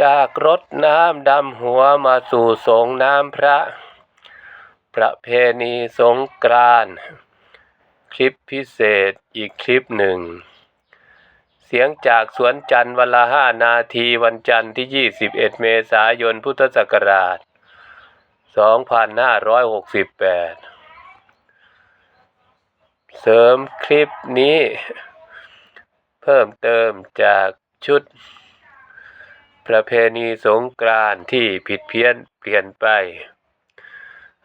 จากรดน้ำดำหัวมาสู่สงน้ำพระ ประเพณีสงกรานต์คลิปพิเศษอีกคลิปหนึ่ง เสียงจากสวนจันทร์วันละห้านาทีวันจันทร์ที่ 21 เมษายนพุทธศักราช 2568 เสริมคลิปนี้ เพิ่มเติมจากชุด ประเพณีสงกรานต์ที่ผิดเพี้ยนเปลี่ยนไป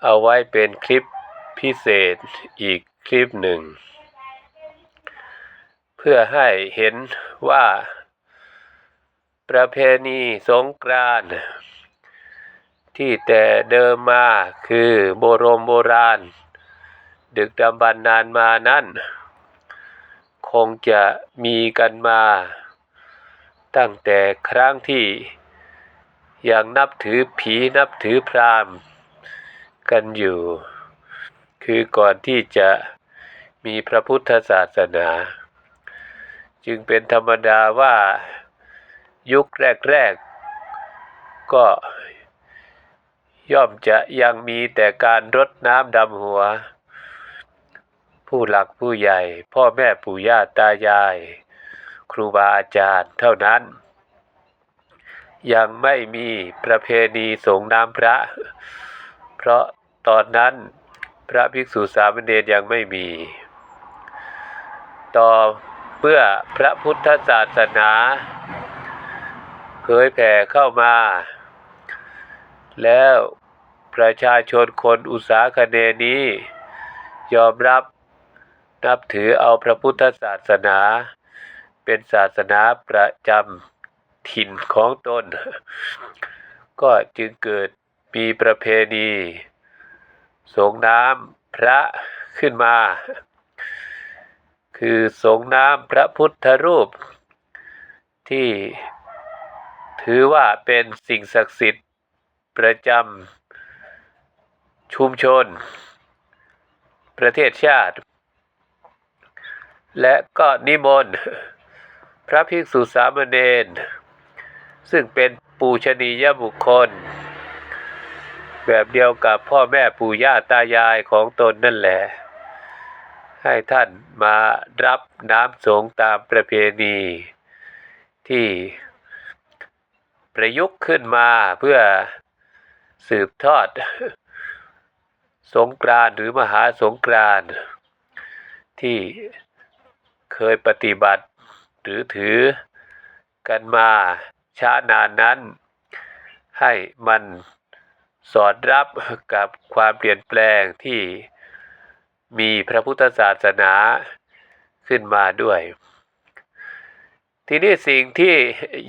เอาไว้เป็นคลิปพิเศษอีกคลิปหนึ่ง เพื่อให้เห็นว่า ประเพณีสงกรานต์ที่แต่เดิมมาคือโบรมโบราณ ดึกดำบรรนานมานั้น คงจะมีกันมา ตั้งแต่ครั้งที่ยังนับถือผีนับถือพราหมณ์กันอยู่ คือก่อนที่จะมีพระพุทธศาสนา จึงเป็นธรรมดาว่ายุคแรก ๆ ก็ย่อมจะยังมีแต่การรดน้ำดำหัว ผู้หลักผู้ใหญ่ พ่อแม่ปู่ย่าตายาย ครูบาอาจารย์เท่านั้น ยังไม่มีประเพณีสงน้ำพระ เพราะตอนนั้นพระภิกษุสามเณรยังไม่มี ต่อเมื่อพระพุทธศาสนาเผยแผ่เข้ามา แล้วประชาชนคนอุตสาคเนนี้ ยอมรับนับถือเอาพระพุทธศาสนา เป็นศาสนาประจำถิ่นของตน ก็จึงเกิดมีประเพณีสงน้ำพระขึ้นมา คือสงน้ำพระพุทธรูป ที่ถือว่าเป็นสิ่งศักดิ์สิทธิ์ประจำชุมชน ประเทศชาติ และก็นิมนต์ พระภิกษุสามเณรซึ่งเป็นปูชนียบุคคล แบบเดียวกับพ่อแม่ปู่ย่าตายายของตนนั่นแหละ ให้ท่านมารับน้ำสงตามประเพณี ที่ประยุกต์ขึ้นมาเพื่อสืบทอด สงกรานหรือมหาสงกรานที่เคยปฏิบัติ หรือถือกันมาช้านานนั้น ให้มันสอดรับกับความเปลี่ยนแปลงที่มีพระพุทธศาสนาขึ้นมาด้วย ทีนี้สิ่งที่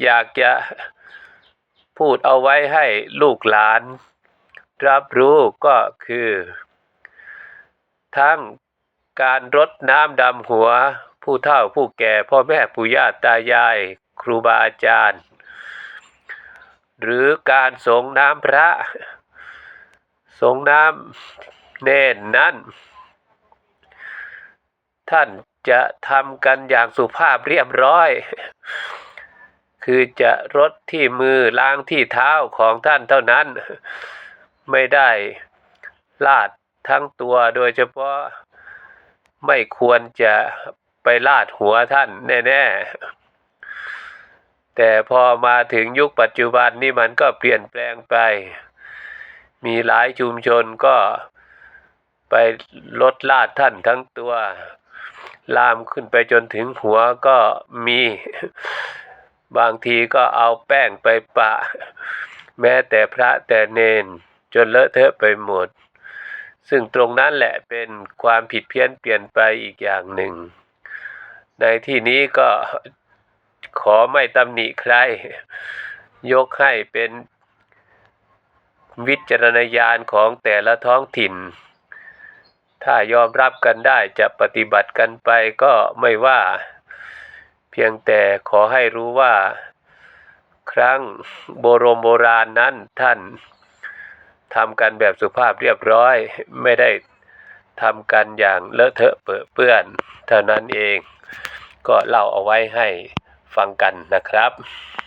อยากจะพูดเอาไว้ให้ลูกหลาน รับรู้ก็คือ ทั้ง การรดน้ำดำหัว ผู้เฒ่าผู้แก่พ่อแม่ปู่ย่าตายาย ครูบาอาจารย์ หรือการสงน้ำพระ สงน้ำเน่นนั้น ท่านจะทำกันอย่างสุภาพเรียบร้อย คือจะรดที่มือล้างที่เท้าของท่านเท่านั้น ไม่ได้ลาดทั้งตัวโดยเฉพาะ ไม่ควรจะไปลาดหัวท่านแน่ ๆ แต่พอมาถึงยุคปัจจุบันนี่มันก็เปลี่ยนแปลงไป มีหลายชุมชนก็ไปลดลาดท่านทั้งตัว ลามขึ้นไปจนถึงหัวก็มี บางทีก็เอาแป้งไปปะ แม้แต่พระแต่เนน จนเลอะเทอะไปหมด ซึ่งตรงนั้นแหละเป็นความผิดเพี้ยนเปลี่ยนไปอีกอย่างหนึ่ง ในที่นี้ก็ขอไม่ตำหนิใคร ยกให้เป็นวิจารณญาณของแต่ละท้องถิ่น ถ้ายอมรับกันได้จะปฏิบัติกันไปก็ไม่ว่า เพียงแต่ขอให้รู้ว่า ครั้งโบรมโบราณนั้นท่าน ทำกันแบบสุภาพเรียบร้อย ไม่ได้ทำกันอย่างเลอะเทอะเปื้อเปื้อน เท่านั้นเอง ก็เล่าเอาไว้ให้ฟังกันนะครับ